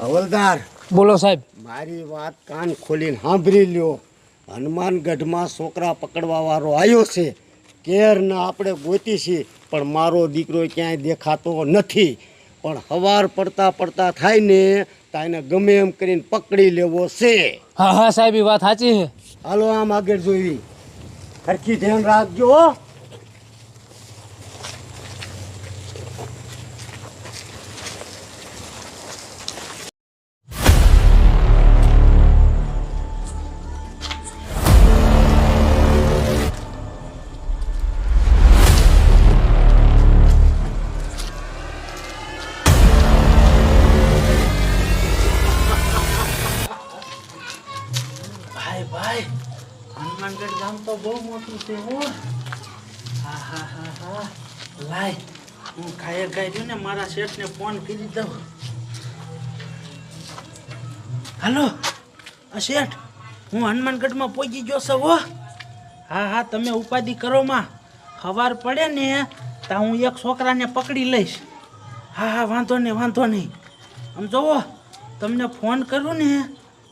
હવલદાર બોલો સાહેબ. મારી વાત કાન ખોલીને સાંભળી લ્યો. હનુમાનગઢમાં છોકરા પકડવા વાળો આવ્યો છે. કેરના આપણે ગોતી છીએ પણ મારો દીકરો ક્યાંય દેખાતો નથી. પણ હવાર પડતા પડતા થાય ને તાઈને ગમે એમ કરીને પકડી લેવો છે. હા હા સાહેબ વાત સાચી છે. હાલો આમ આગળ જોઈ. સરખી ધ્યાન રાખજો હનુમાનગઢ ગામ તો બહુ મોટું છે હો. હા લાય, હું ગાયે ગાય રહ્યું ને મારા શેઠને ફોન કરી દઉં. હાલો, આ શેઠ, હું હનુમાનગઢમાં પહોંચી ગયો છું હો. હા હા, તમે ઉપાધિ કરો માં. ખબર પડે ને, તો હું એક છોકરાને પકડી લઈશ. હા હા, વાંધો નહીં વાંધો નહીં. આમ જોવો, તમને ફોન કરું ને,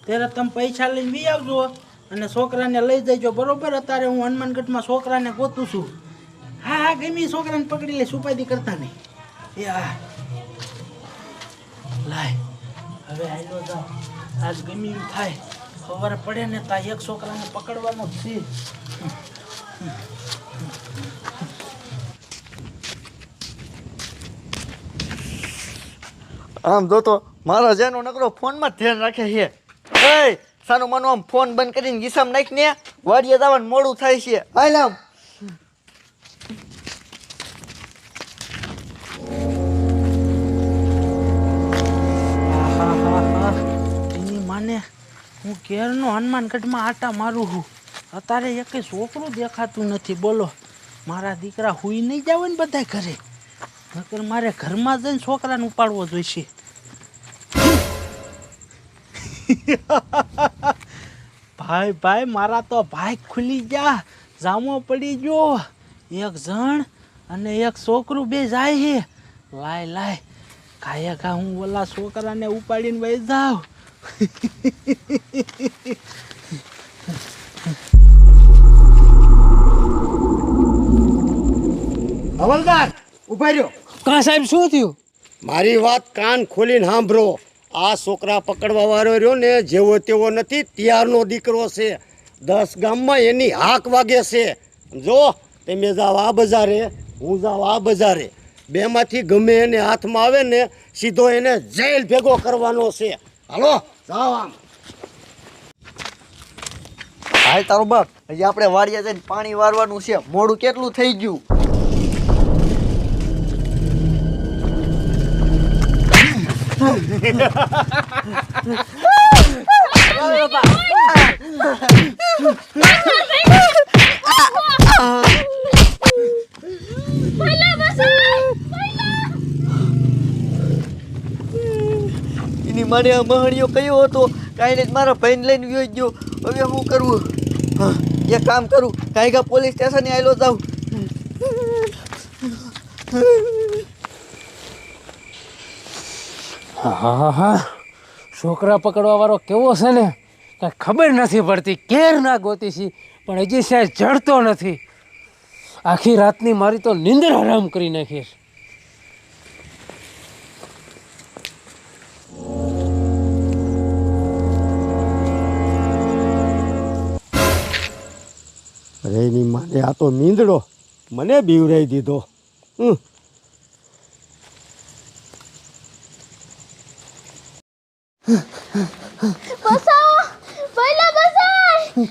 ત્યારે તમે પૈસા લઈને બી આવજો. અને છોકરાને લઈ જજો. બરોબર? અત્યારે હું હનુમાનગઢમાં છોકરાને ગોતું છું. હા હા, ગમી છોકરાને પકડી લે સુપાદી કરતા નહીં. એ લાય, હવે આયલો જાઓ. આજ ગમી થાય. ખબર પડે ને તા એક છોકરાને પકડવાનો જ છે. આમ જો તો મારા જેનો નકરો ફોનમાં ધ્યાન રાખે છે. સાનું માનું આમ ફોન બંધ કરીને ગીસામ નાખ ને વાડીએ જવાનું મોડું થાય છે. હાલ આમ. માને હું કેરનો હનુમાનગઢમાં આટા મારું છું. અત્યારે એક છોકરું દેખાતું નથી. બોલો, મારા દીકરા હુઈ નહીં જાવ ને બધા ઘરે. નકર મારે ઘરમાં જઈને છોકરાને ઉપાડવો જોઈશે. ભાઈ ભાઈ મારા તો ભાઈ ખુલી જા જામો પડી ગયો. એક જણ અને એક છોકરું બે જાય છે. લાય લાય. કાયા કા હું ઓલા છોકરાને ઉપાડીને વહી જાઉં? હવલદાર ઊભા રહ્યો. કા સાહેબ શું થયું? મારી વાત કાન ખોલીને સાંભળો. આ છોકરા પકડવા વાળો રહ્યો ને, જેવો તેવો નથી, ત્યારનો દીકરો છે. દસ ગામમાં એની હાક વાગે છે. જો, તમે જાઓ આ બજારે, હું જાઉં આ બજારે. બેમાંથી ગમે એને હાથમાં આવે ને, સીધો એને જેલ ભેગો કરવાનો છે. હાલો, જાઓ આમ. હાલ તારો બાપ હજી આપણે વાડીએ જઈને પાણી વારવાનું છે. મોડું કેટલું થઈ ગયું? એની મારે આ મહણીઓ કયો હતો, કાંઈ ને મારા ભાઈને લઈને ગયો ગયો. હવે શું કરવું એક કામ કરું. કાંઈ પોલીસ સ્ટેશને આવેલો જાઉં. હા હા છોકરા પકડવા વાળો કેવો છે ને? કાંઈ ખબર નથી પડતી કેર ના ગોતી છે, પણ હજી સાહેબ જડતો નથી. આખી રાતની મારી તો નિંદર હરામ કરી નાખી છે. અરે એની માને આ તો નીંદડો. મને બીવરાઈ દીધો. હમ. બસાવો પહેલા બસાય.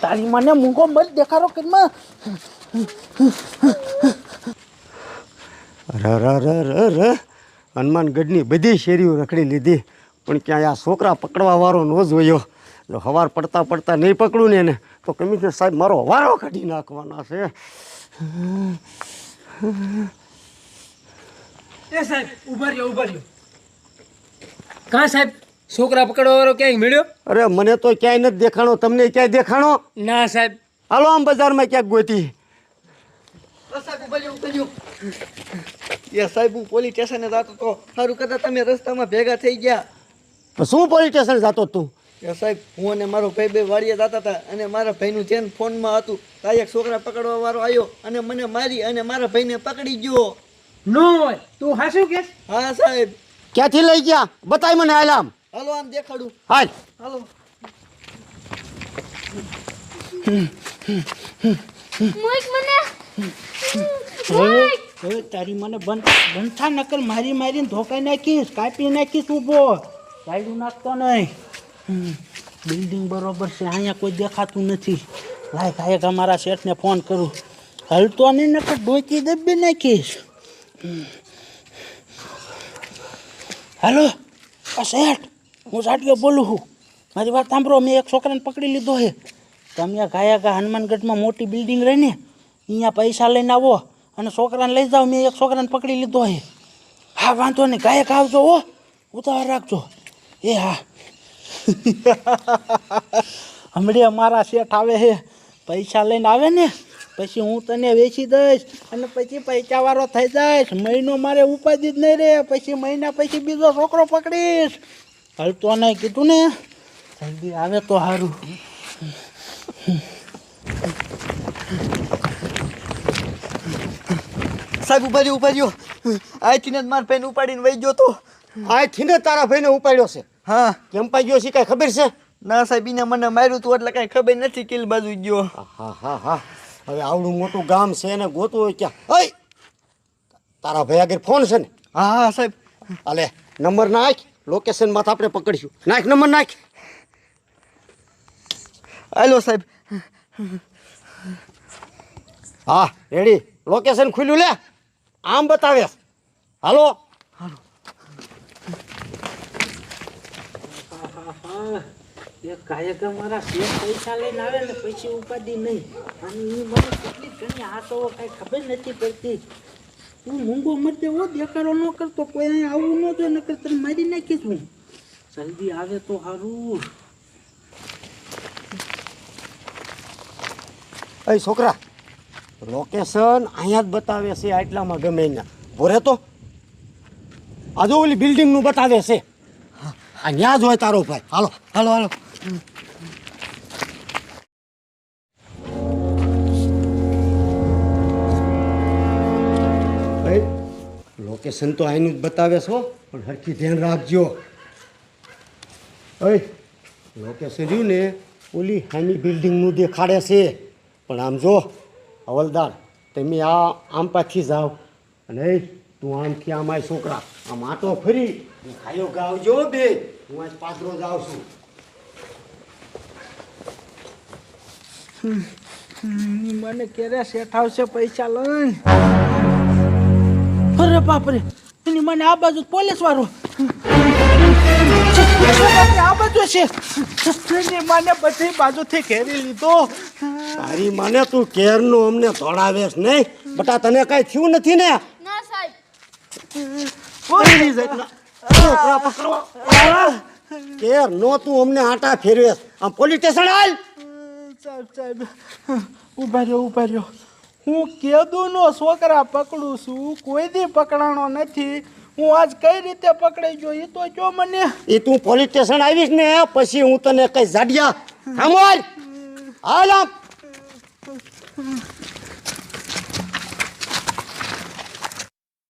તારી મને મૂંગો મત દેખાડો કે માં ર ર ર અરે અરે હનુમાનગઢની બધી શેરીઓ રખડી લીધી. પણ ક્યાંય આ છોકરા પકડવા વાળો ન જોયો. જો હવાર પડતા પડતા નહીં પકડું ને એને તો કમિશનર સાહેબ મારો વારો કાઢી નાખવાના છે. એ સાહેબ ઊભા રહ્યો ઊભા રહ્યો. કા સાહેબ? છોકરા પકડવા વાળો ક્યાંય મળ્યો? અરે મને તો ક્યાંય નથી દેખાણો. તમને ક્યાંય દેખાણો? ના સાહેબ. હાલો આમ બજારમાં ક્યાંક ગોતી. એ સાહેબ હું પોલીસ સ્ટેશને જતો તો સારું કદાચ તમે રસ્તામાં ભેગા થઈ ગયા. શું પોલીસ સ્ટેશન જતો તું? એ સાહેબ હું અને મારો ભાઈ બે વાડીએ જતા હતા અને મારા ભાઈનું ચેન ફોનમાં હતું. ત્યાં એક છોકરા પકડવા વાળો આવ્યો અને મને મારી અને મારા ભાઈને પકડી ગયો. નો હોય. તું હાશું કે હા સાહેબ. ક્યાંથી લઈ ગયા? બતાય મને આલામ હાલો આમ દેખાડું. હાલ. હાલો. મોઈક મને. હવે હવે તારી મને બંધ બંધા નકલ મારી મારીને ધોકાઈ નાખીશ કાપી નાખીશ ઊભો. ગાયડું નાખતો નહીં. બિલ્ડિંગ બરોબર છે અહીંયા કોઈ દેખાતું નથી. લાય કાયક અમારા શેઠને ફોન કરું. હલતો નહીં નકર ડોકી દબી નાખીશ. હમ. હાલો, આ શેઠ હું સાટીઓ બોલું છું. મારી વાત સાંભળો, મેં એક છોકરાને પકડી લીધો છે. તમે આ ગાયા હનુમાનગઢમાં મોટી બિલ્ડિંગ રહી ને અહીંયા પૈસા લઈને આવો અને છોકરાને લઈ જાઓ. મેં એક છોકરાને પકડી લીધો છે. હા, વાંધો નહીં. ગાયક આવજો હો. ઉતાવળ રાખજો. એ હા. હમણાં અમારા શેઠ આવે છે. પૈસા લઈને આવે ને પછી હું તને વેચી દઈશ અને પછી પૈસાવાળો થઈ જઈશ. મહિનો મારે ઉપાધિ જ નહીં રહે. પછી મહિના પછી બીજો છોકરો પકડીશ. હલતો નહીં કીધું ને જલ્દી આવે તો સારું સાહેબ ઉપાડ્યો ઉપાડ્યો આથી આજથી જ મારા ભાઈને ઉપાડીને વહી ગયો તો. આજથી ને તારા ભાઈને ઉપાડ્યો છે? હા. કેમ પાઈ ગયો છે કાંઈ ખબર છે? ના સાહેબ એને મને માર્યું તું એટલે કાંઈ ખબર નથી કિલ બાજુ ગયો. હા હા હા. હવે આવડું મોટું ગામ છે એને ગોતવું હોય ક્યાં ઓય તારા ભાઈ આગળ ફોન છે ને? હા હા સાહેબ. અલે નંબર નાખ લોકેશનમાં આપણે પકડીશું. નાખ નંબર નાખ. હાલો સાહેબ. હા રેડી લોકેશન ખુલ્યું લે. આમ બતાવે હાલો. એ મારા શેઠ પૈસા લઈને આવે ને પછી ઉપાધિ નહીં. અને એ મને કેટલી ખબર નથી પડતી. તું મૂંગો મત હો, દેખાડો ન કરતો, કોઈ અહીં આવવું ન તને મારી નાખીશ હું. જલ્દી આવે તો સારું એ છોકરા લોકેશન અહીંયા જ બતાવે છે આટલામાં ગમે અહીંયા ભોરે તો? આજો ઓલી ઓલી બિલ્ડિંગનું બતાવે છે. અહીંયા જ હોય તારો ભાઈ. હાલો હાલો હાલો. લોકેશન તો આઈનું જ બતાવે છો પણ હરખી ધ્યાન રાખજો. ઓય લોકેશન રહ્યું ને, ઓલી હાની બિલ્ડિંગનું દેખાડે છે. પણ આમ જો, હવલદાર, તમે આ આમ પાછી જાઓ. અને તું આમથી આમ આય, છોકરા. આમ આટો ફરી ખાયો ગાવજો બે, હું આજ પાદરો જાઉં છું. મને ક્યારે સેઠ આવશે પૈસા લઈને અરે બાપરે એની મને આ બાજુ પોલીસ વાળો. આ બાજુ છે. એની મને બધી બાજુથી ઘેરી લીધો. તારી માને તું કેરનું અમને દોડાવેશ નહીં. બટા તને કાંઈ થયું નથી ને? ના સાહેબ. કોઈ છોકરા કેર નો તું અમને આટા ફેરવેશ. આમ પોલીસ સ્ટેશન હાલ સાહેબ સાહેબ ઊભા રહ્યો ઊભા રહ્યો હું કેદુનો છોકરા પકડું છું, કોઈ દી પકડાણો નથી. હું આજ કઈ રીતે પકડાઈ ગયો? એ તો જો મને. એ તું પોલીસ સ્ટેશન આવીશ ને, પછી હું તને કઈ જાડિયા. હાલ આમ.